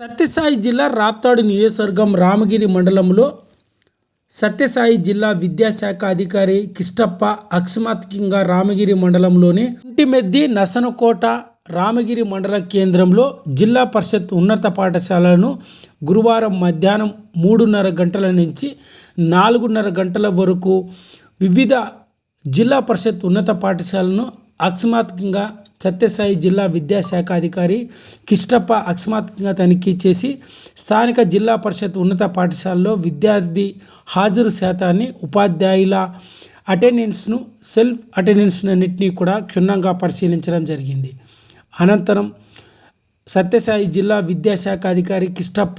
సత్యసాయి జిల్లా రాప్తాడు నియోజకవర్గం రామగిరి మండలంలో సత్యసాయి జిల్లా విద్యాశాఖ అధికారి కిష్టప్ప అకస్మాత్కంగా రామగిరి మండలంలోని ఇంటిమెద్ది నసనకోట రామగిరి మండల కేంద్రంలో జిల్లా పరిషత్ ఉన్నత పాఠశాలను గురువారం మధ్యాహ్నం మూడున్నర గంటల నుంచి నాలుగున్నర గంటల వరకు వివిధ జిల్లా పరిషత్ ఉన్నత పాఠశాలను అకస్మాత్కంగా సత్యసాయి జిల్లా విద్యాశాఖ అధికారి కిష్టప్ప అకస్మాత్తుగా తనిఖీ చేసి స్థానిక జిల్లా పరిషత్ ఉన్నత పాఠశాలలో విద్యార్థి హాజరు శాతాన్ని ఉపాధ్యాయుల అటెండెన్స్ను సెల్ఫ్ అటెండెన్స్ అన్నింటినీ కూడా క్షుణ్ణంగా పరిశీలించడం జరిగింది. అనంతరం సత్యసాయి జిల్లా విద్యాశాఖ అధికారి కిష్టప్ప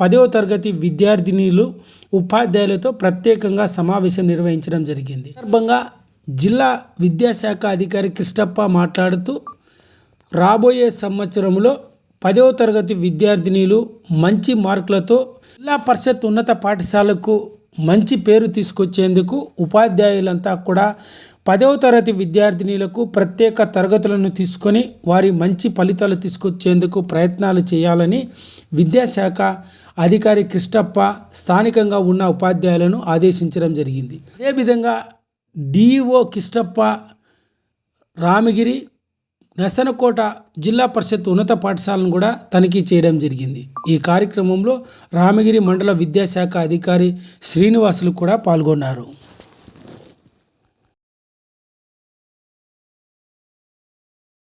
పదవ తరగతి విద్యార్థినిలు ఉపాధ్యాయులతో ప్రత్యేకంగా సమావేశం నిర్వహించడం జరిగింది. సందర్భంగా జిల్లా విద్యాశాఖ అధికారి కృష్ణప్ప మాట్లాడుతూ రాబోయే సంవత్సరంలో పదవ తరగతి విద్యార్థినిలు మంచి మార్కులతో జిల్లా పరిషత్ ఉన్నత పాఠశాలకు మంచి పేరు తీసుకొచ్చేందుకు ఉపాధ్యాయులంతా కూడా పదవ తరగతి విద్యార్థినిలకు ప్రత్యేక తరగతులను తీసుకొని వారి మంచి ఫలితాలు తీసుకొచ్చేందుకు ప్రయత్నాలు చేయాలని విద్యాశాఖ అధికారి కృష్ణప్ప స్థానికంగా ఉన్న ఉపాధ్యాయులను ఆదేశించడం జరిగింది. అదేవిధంగా డిఈఓ కిష్టప్ప రామగిరి నసనకోట జిల్లా పరిషత్ ఉన్నత పాఠశాలను కూడా తనిఖీ చేయడం జరిగింది. ఈ కార్యక్రమంలో రామగిరి మండల విద్యాశాఖ అధికారి శ్రీనివాసులు కూడా పాల్గొన్నారు.